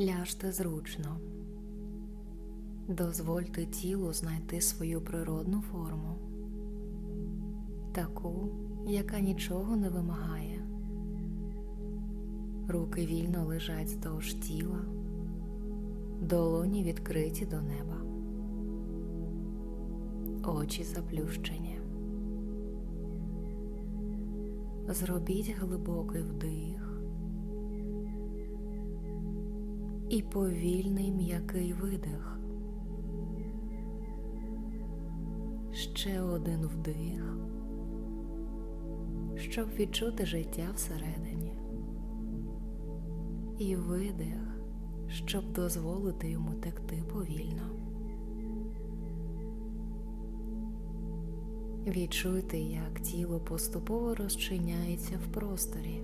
Ляжте зручно. Дозвольте тілу знайти свою природну форму, таку, яка нічого не вимагає. Руки вільно лежать здовж тіла, долоні відкриті до неба, очі заплющені. Зробіть глибокий вдих і повільний м'який видих. Ще один вдих, щоб відчути життя всередині, і видих, щоб дозволити йому текти повільно. Відчуйте, як тіло поступово розчиняється в просторі,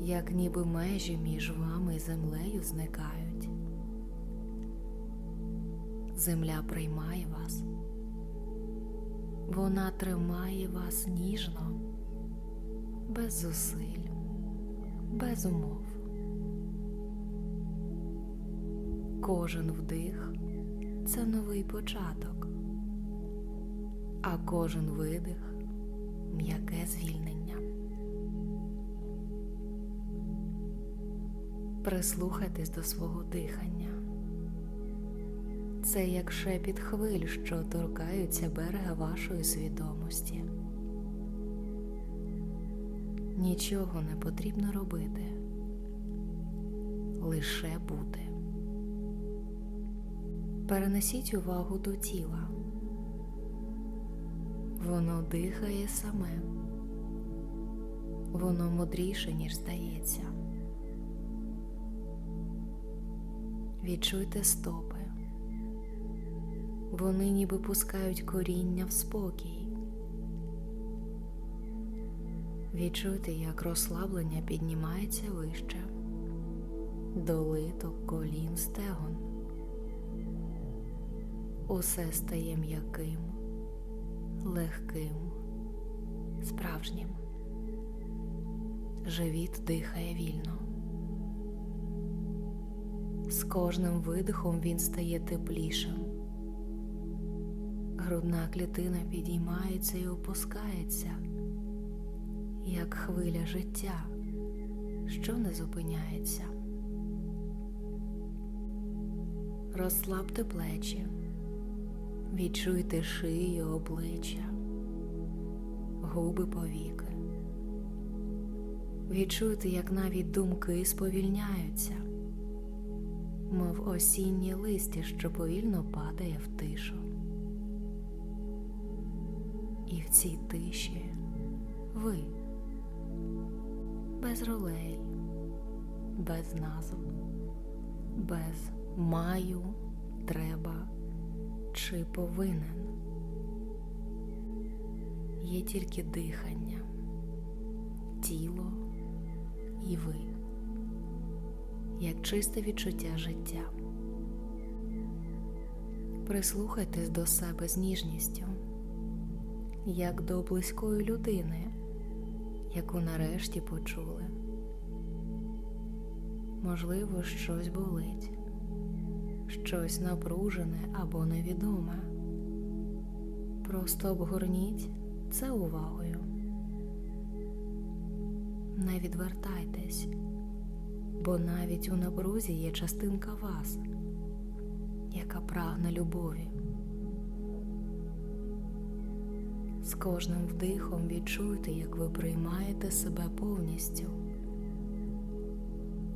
як ніби межі між вами і землею зникають. Земля приймає вас, вона тримає вас ніжно, без зусиль, без умов. Кожен вдих це новий початок а кожен видих м'яке звільнення. Прислухайтесь до свого дихання. Це як шепіт хвиль, що торкаються берега вашої свідомості. Нічого не потрібно робити, лише бути. Перенесіть увагу до тіла. Воно дихає саме, воно мудріше, ніж здається. Відчуйте стопи, вони ніби пускають коріння в спокій. Відчуйте, як розслаблення піднімається вище, до литок, колін, стегон. Усе стає м'яким легким, справжнім. Живіт дихає вільно. З кожним видихом він стає теплішим. Грудна клітина підіймається і опускається, як хвиля життя, що не зупиняється. Розслабте плечі. Відчуйте шию, обличчя, губи повіки. Відчуйте, як навіть думки сповільняються, мов осіннє листя, що повільно падає в тишу. І в цій тиші ви без ролей, без назв, без маю, треба чи повинен. Є тільки дихання, тіло і ви, як чисте відчуття життя. Прислухайтесь до себе з ніжністю, як до близької людини, яку нарешті почули. Можливо, щось болить щось напружене або невідоме. Просто обгорніть це увагою. Не відвертайтесь, бо навіть у напрузі є частинка вас, яка прагне любові. З кожним вдихом відчуйте, як ви приймаєте себе повністю,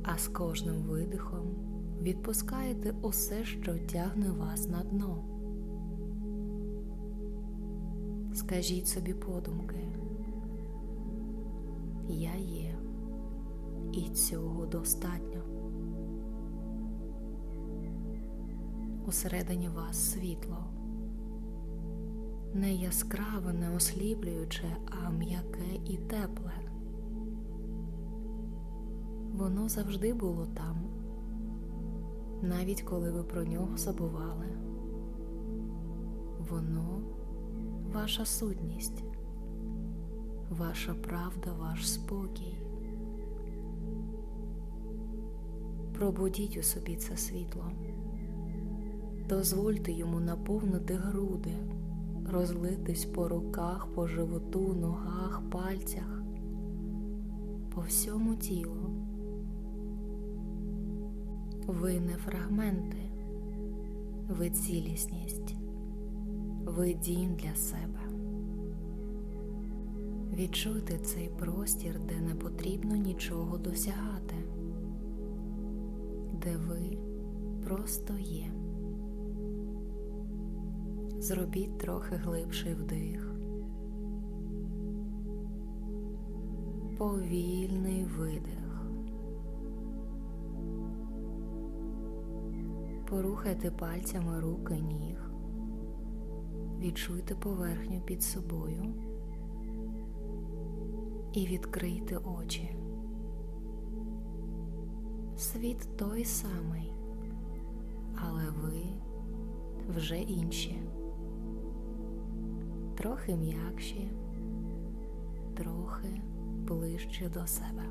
а з кожним видихом відпускаєте усе, що тягне вас на дно. Скажіть собі подумки, я є, і цього достатньо. Усередині вас світло, не яскраве, не осліплююче, а м'яке і тепле. Воно завжди було там навіть коли ви про нього забували. Воно ваша сутність, ваша правда, ваш спокій. Пробудіть у собі це світло. Дозвольте йому наповнити груди, розлитись по руках, по животу, ногах, пальцях, по всьому тілу. Ви не фрагменти, ви цілісність, ви дім для себе. Відчуйте цей простір, де не потрібно нічого досягати, де ви просто є. Зробіть трохи глибший вдих, повільний видих. Порухайте пальцями руки ніг, відчуйте поверхню під собою і відкрийте очі. Світ той самий, але ви вже інші, трохи м'якші, трохи ближче до себе.